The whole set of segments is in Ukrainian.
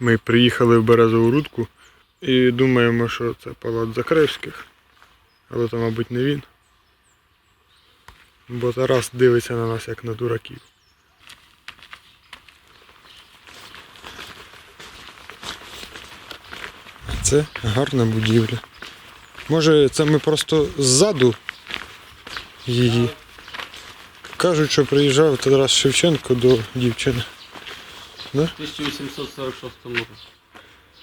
Ми приїхали в Березову рудку і думаємо, що це палац Закревських. Але то, мабуть, не він. Бо Тарас дивиться на нас як на дураків. Це гарна будівля. Може, це ми просто ззаду її. Кажуть, що приїжджав Тарас Шевченко до дівчини. В 1846 році.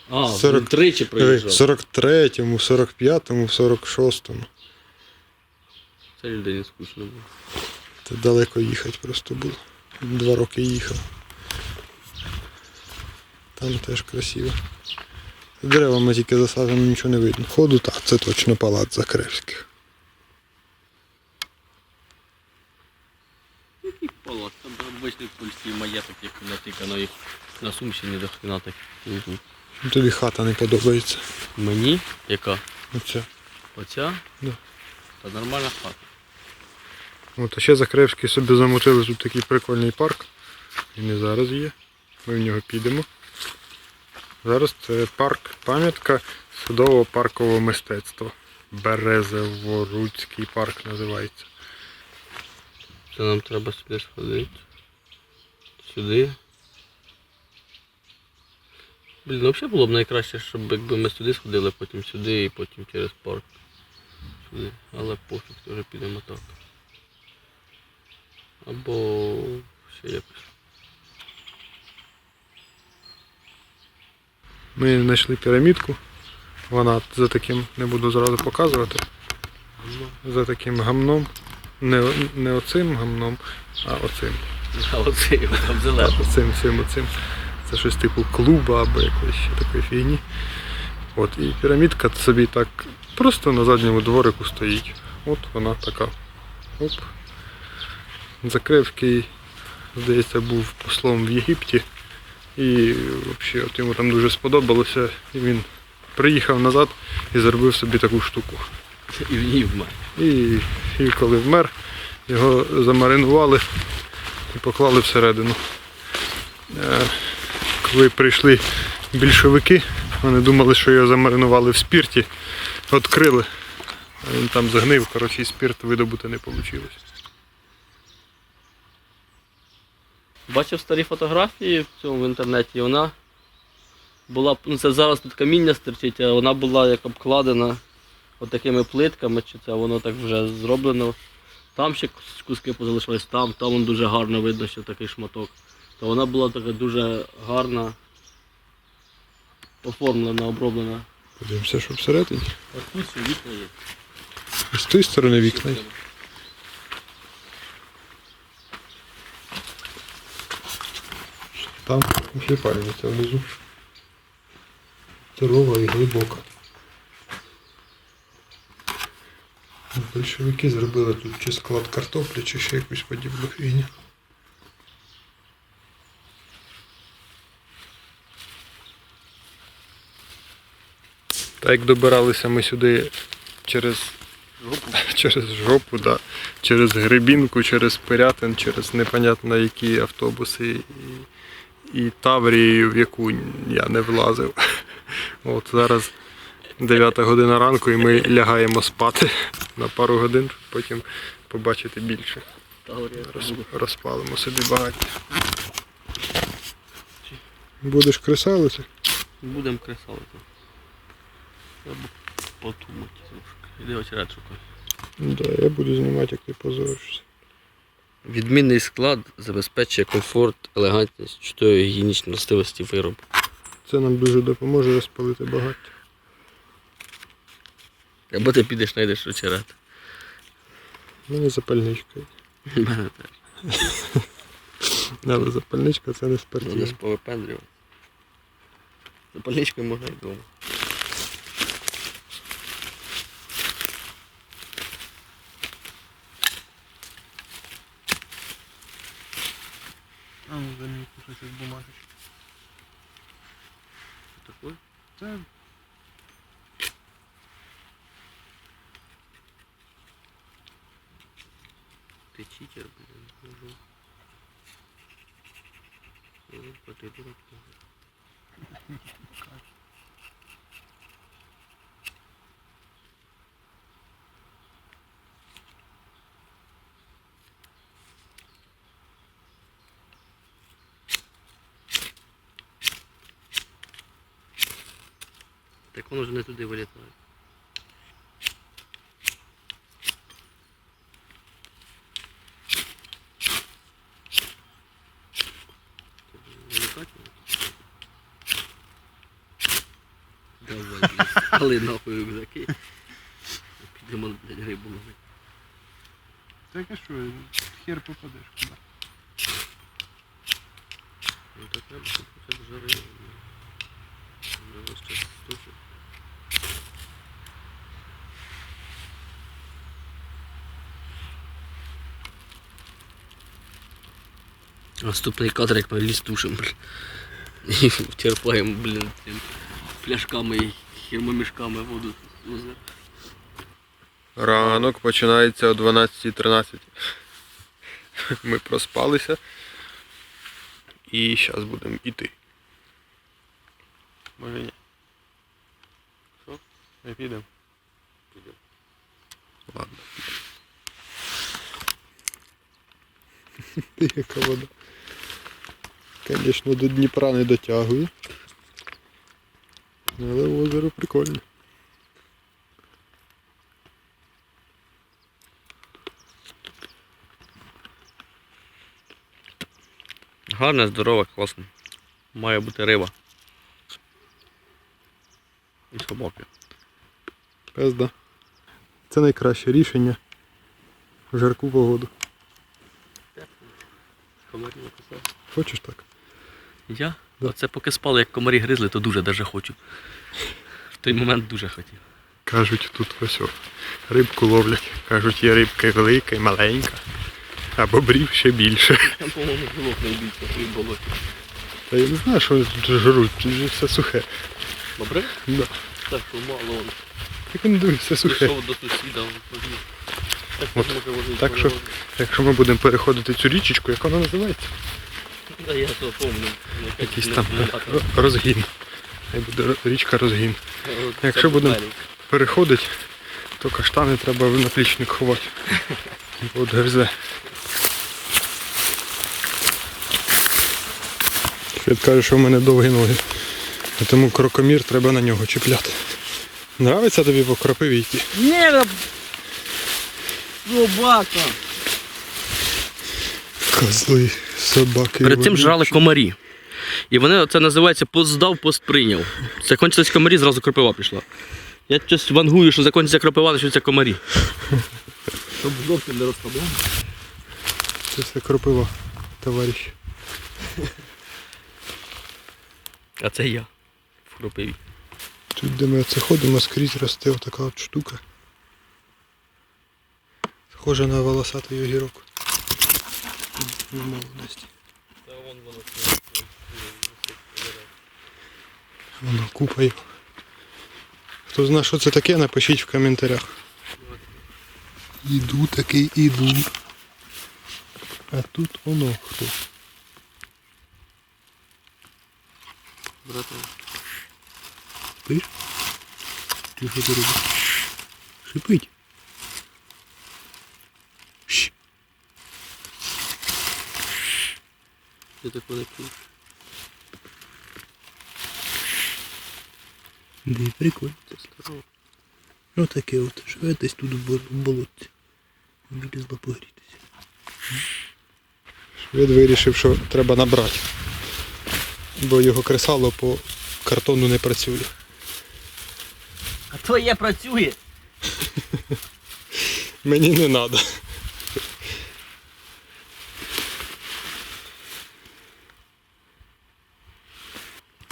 А, 40 40... тричі В приїжджав. 43-му, 45-му, 46-му. Це людині скучно було. Це далеко їхати просто було. Два роки їхав. Там теж красиво. Деревами тільки засаджено, нічого не видно. Ходу так, це точно палац Закревських. Палац, там обичний польський маєток, як на тикано їх на Сумщині до хрена так. Тобі хата не подобається. Мені? Яка? Оця. Оця? Да. Та нормальна хата. От, а ще Закревські собі замутили тут такий прикольний парк. Він і зараз є. Ми в нього підемо. Зараз це парк, пам'ятка судово-паркового мистецтва. Березово-Руцький парк називається. Це нам треба сюди сходити. Сюди. Блін, ну взагалі було б найкраще, щоб якби ми сюди сходили, потім сюди і потім через парк. Сюди. Але пофіг, теж підемо так. Або ще якось. Ми знайшли пірамідку. Вона за таким не буду зразу показувати. За таким гамном. Не, не оцим гамном, а оцим. А оце там зелений. Оцим, цим, оцим. Це щось типу клуба або якоїсь ще такої фігні. От, і пірамідка собі так просто на задньому дворику стоїть. От вона така. Оп. Закревський, здається, був послом в Єгипті. І взагалі от йому там дуже сподобалося. І він приїхав назад і зробив собі таку штуку. І в ній вмер. І, і коли вмер, його замаринували і поклали всередину. Е, Коли прийшли більшовики, вони думали, що його замаринували в спірті, відкрили, а він там загнив, коротше, спірт видобути не вийшло. Бачив старі фотографії в цьому в інтернеті, вона була, ну це зараз тут каміння стирчить, а вона була як обкладена отакими плитками, чи це воно так вже зроблено. Там ще куски позалишились, там, там дуже гарно видно, що такий шматок. То вона була така дуже гарна, оформлена, оброблена. Подивимося, що всередині. Ось тут ще вікна є. І з тої сторони вікна. є. Там ще палюється внизу. Здорова і глибока. Большевики зробили тут чи склад картоплі, чи ще якусь подібну фігню. Так як добиралися ми сюди через через жопу, да. через Гребінку, через Пирятин, через непонятно які автобуси і, і Таврію, в яку я не влазив. От зараз 9 година ранку і ми лягаємо спати на пару годин, потім побачити більше. Роз, розпалимо собі багаття. Будеш кресалити? Будемо кресалити. Треба подумати трошки. Іди очеред шукай. Да, я буду знімати, як ти позоришся. Відмінний склад забезпечує комфорт, елегантність, чудові гігієнічні властивості виробу. Це нам дуже допоможе розпалити багаття. Або ти підеш знайдеш очерет. У мене запальничка. У мене теж. Але запальничка це не Можна спортивно. сповипендрювати. Запальничкою можна і вдома. А, ну замінку щось із бумажечки. Такой? Це Ти читер, блін. Ой, Ти дурак. Так воно вже не туди вилітає. Давай, але нахуй рюкзаки. Підемо, блядь, рибу ловити. Так а що, хер попадеш куди? Ну так треба, щоб хоча б жари. Ну, ось час стучить. Наступний кадр, як ми ліс тушимо, блін. І вчерпаємо, блін, пляшками і хермомішками воду з. Ранок починається о 12.13. Ми проспалися. І зараз будемо йти. Може ні. Що? Не підемо? Підемо. Ладно. Яка вода. Звісно, до Дніпра не дотягує. Але озеро прикольне. Гарне, здорове, класно. Має бути риба. І собаки. Пизда. Це найкраще рішення в жарку погоду. Хочеш так? Я? Да. Оце поки спали, як комарі гризли, то дуже даже хочу. В той момент дуже хотів. Кажуть, тут ось о, рибку ловлять. Кажуть, є рибка велика і маленька. А бобрів ще більше. Там, по-моєму, жилок найбільше в болоті. Та я не знаю, що вони тут жруть, тут же все сухе. Добре? Да. Так, що мало он. Так він дивись, все сухе. Пішов до сусіда, он повів. Так, От, може, так що-. Якщо ми будемо переходити цю річечку, як вона називається? Да, я то помню. Якийсь там розгін. Хай буде річка розгін. якщо будемо- Переходить, то каштани треба в наплічник ховати. Бо от гризе. Свят каже, що в мене довгі ноги. Тому крокомір треба на нього чіпляти. Нравиться тобі по кропивійки? Ні, собака. Козли, собаки. Перед цим жрали комарі. І вони це називається пост здав, пост прийняв. Закончились комарі, зразу кропива пішла. Я щось вангую, що закінчиться кропива, почнуться комарі. Щоб зовсім не розслабляли. Це все кропива, товариш. А це я в кропиві. Тут, де ми оце ходимо, скрізь росте отака от штука. Схожа на волосатий огірок. На молодості. Та вон воно Воно купа його. Хто знає, що це таке, напишіть в коментарях. Іду такий, іду. А тут воно хто. Братан. Спиш? Ти що ти робиш? Шипить. Не чув. Де прикольно. Це старо. Ну таке от, живе десь тут в бол- в болотці. Вилізла погрітися. Швед вирішив, що треба набрати. Бо його кресало по картону не працює. А твоє працює. Мені не треба.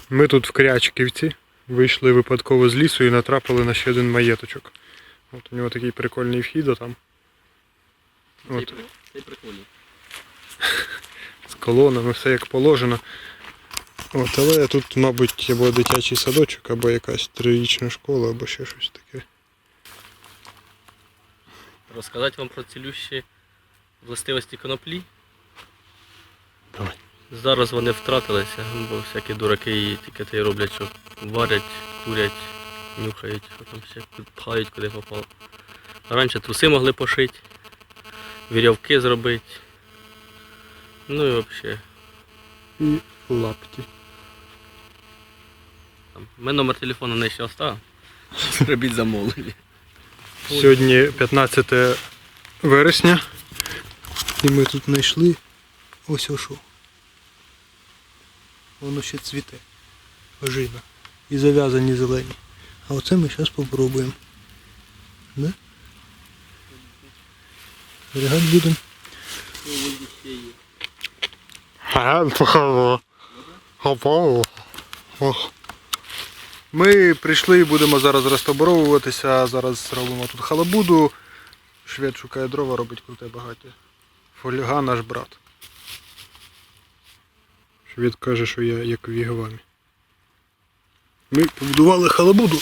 Ми тут в Крячківці вийшли випадково з лісу і натрапили на ще один маєточок. От у нього такий прикольний вхід а там. От. Це прикольно. з колонами, все як положено. От, але тут, мабуть, або дитячий садочок, або якась трирічна школа, або ще щось таке. Розказати вам про цілющі властивості коноплі. Давай. Зараз вони втратилися, бо всякі дураки і тільки те й роблять, що варять, курять, нюхають, що там ще пхають, куди попало. Раніше труси могли пошити, вірьовки зробити. Ну і взагалі. І лапті. Там. Ми номер телефону не ще оставимо. Зробіть замовлення. Сьогодні 15 вересня. І ми тут знайшли ось що. Воно ще цвіте. Ожина. І зав'язані зелені. А оце ми зараз спробуємо. Да? Зберігати будемо. Ми прийшли і будемо зараз розтоборовуватися. Зараз робимо тут халабуду. Швед шукає дрова, робить круте багаття. Фольга наш брат. Швед каже, що я як в Єгвамі. Ми побудували халабуду.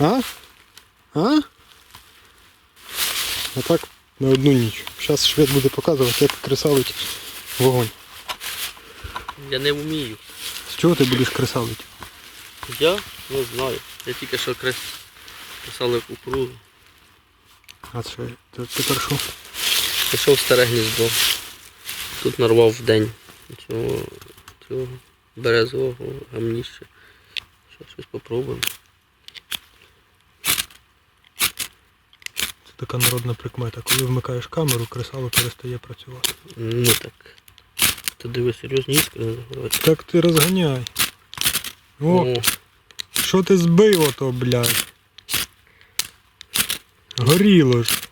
А? А? А так на одну ніч. Зараз швед буде показувати, як кресалить вогонь. Я не вмію. З чого ти будеш кресалити? Я не знаю. Я тільки що крес... писали кукурузу. А це тепер що? Пішов в старе гніздо. Тут нарвав в день цього, цього березового гамніща. Що, щось попробуємо. Це така народна прикмета. Коли вмикаєш камеру, кресало перестає працювати. Ну так. Ти диви, серйозні іскри називаються. Так ти розганяй. О, що ти збив ото, блядь? Горіло ж.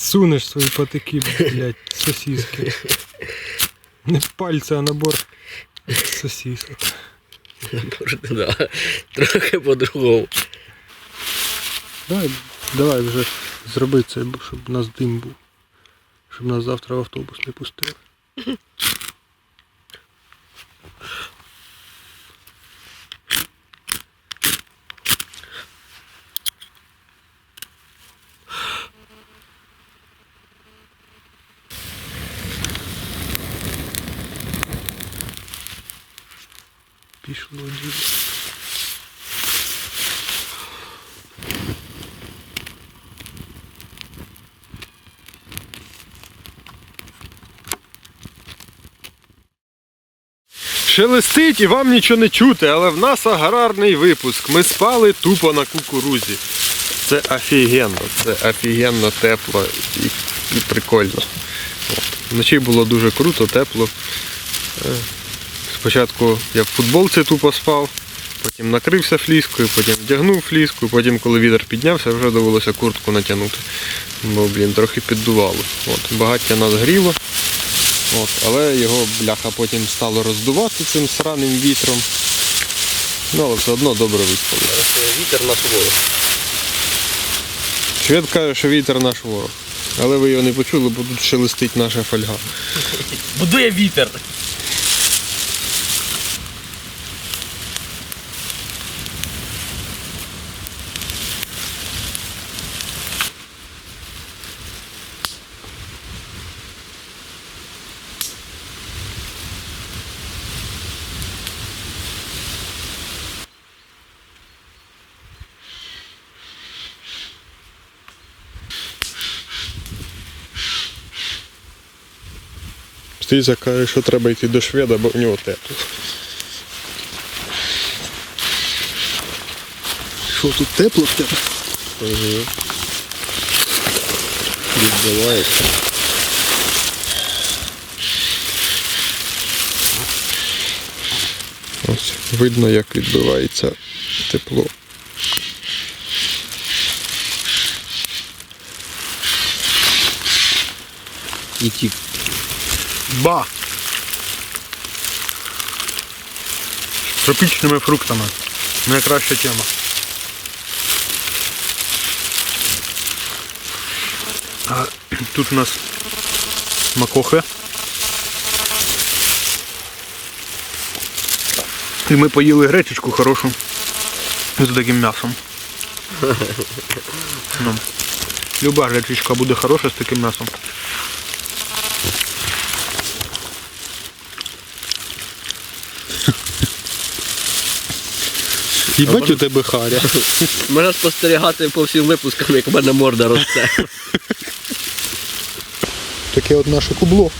Сунеш свої патики, блядь, сосиски. Не пальця, а набор сосисок. Набор, да. Трохи по-другому. Давай, давай вже зроби це, щоб у нас дим був. Щоб нас завтра в автобус не пустили. Шелестить і вам нічого не чути, але в нас аграрний випуск. Ми спали тупо на кукурузі. Це офігенно, це офігенно тепло і, і прикольно. Вночі було дуже круто, тепло. Е, Спочатку я в футболці тупо спав, потім накрився фліскою, потім вдягнув фліску, потім, коли вітер піднявся, вже довелося куртку натягнути. Бо, блін, трохи піддувало. От. Багаття нас гріло. От, але його бляха потім стало роздувати цим сраним вітром. Ну, але все одно добре виспало. Вітер наш ворог. Швед каже, що вітер наш ворог. Але ви його не почули, бо тут шелестить наша фольга. Будує вітер. Стійця каже, що треба йти до шведа, бо в нього тепло. Що тут тепло в тебе? Угу. Відбивається. Ось видно, як відбивається тепло. І тік. Ба! З тропічними фруктами. Найкраща тема. А тут у нас макохи. І ми поїли гречечку хорошу з таким м'ясом. Ну. Люба гречичка буде хороша з таким м'ясом. Їбать у тебе харя. Можна спостерігати по всім випускам, як в мене морда росте. Таке от наше кубло.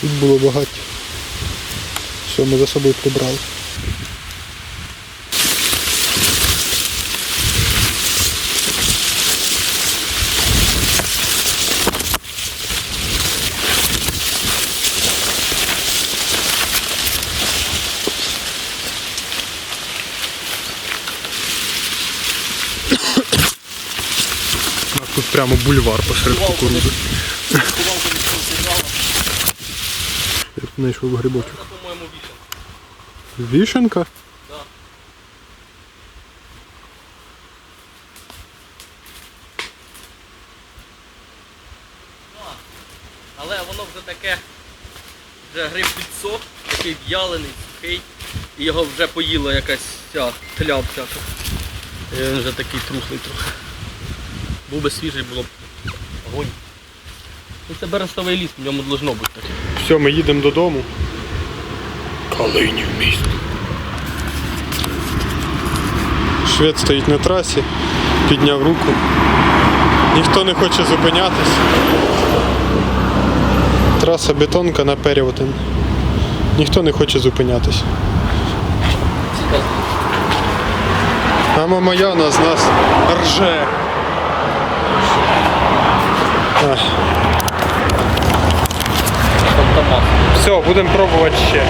Тут було багато. Все, ми за собою прибрали. Прямо бульвар посеред кукурузи. Я тут знайшов грибочок. Вішенка? Але воно вже таке, вже гриб підсох, такий в'ялений, сухий, і його вже поїла якась ця тля всяка. І він вже такий трухлий трохи. Був би свіжий, було б огонь. Ну, це берестовий ліс, в ньому должно бути таке. Все, ми їдемо додому. Калинів міст. Швед стоїть на трасі, підняв руку. Ніхто не хоче зупинятись. Траса бетонка на Перевотин. Ніхто не хоче зупинятись. А мама Яна з нас рже. Все, будемо пробувати ще.